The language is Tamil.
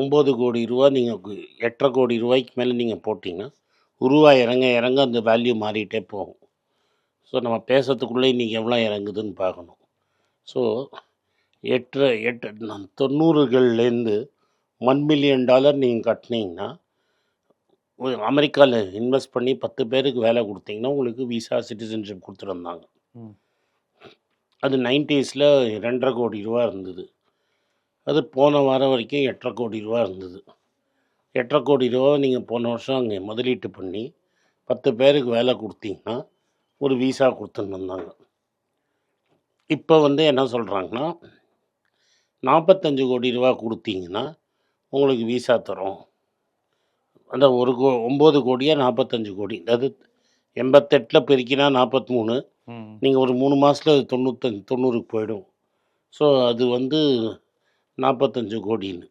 ஒம்பது கோடி ரூபா நீங்கள் எட்டரை கோடி ரூபாய்க்கு மேலே நீங்கள் போட்டிங்கன்னா ரூபா இறங்க இறங்க அந்த வேல்யூ மாறிட்டே போகும். ஸோ நம்ம பேசுறதுக்குள்ளே இன்றைக்கி எவ்வளோ இறங்குதுன்னு பார்க்கணும். ஸோ எட்டு எட்டு தொண்ணூறுகள்லேருந்து ஒன் மில்லியன் டாலர் நீங்கள் கட்டினீங்கன்னா அமெரிக்காவில் இன்வெஸ்ட் பண்ணி பத்து பேருக்கு வேலை கொடுத்தீங்கன்னா உங்களுக்கு விசா சிட்டிசன்ஷிப் கொடுத்துருந்தாங்க. அது நைன்டிஸில் ரெண்டரை கோடி ரூபா இருந்தது. அது போன வாரம் வரைக்கும் எட்டரை கோடி ரூபா இருந்தது. எட்டரை கோடி ரூபா நீங்கள் போன வருஷம் அங்கே முதலீட்டு பண்ணி பத்து பேருக்கு வேலை கொடுத்தீங்கன்னா ஒரு விசா கொடுத்துன்னு வந்தாங்க. இப்போ வந்து என்ன சொல்கிறாங்கன்னா நாற்பத்தஞ்சு கோடி ரூபா கொடுத்தீங்கன்னா உங்களுக்கு விசா தரோம். அந்த ஒரு கோ ஒம்பது கோடியா நாற்பத்தஞ்சு கோடி? அதாவது எண்பத்தெட்டில் பெருக்கினா நாற்பத்தி மூணு. நீங்கள் ஒரு மூணு மாதத்தில் தொண்ணூத்தஞ்சு தொண்ணூறுக்கு போயிடும். ஸோ அது வந்து நாற்பத்தஞ்சு கோடின்னு.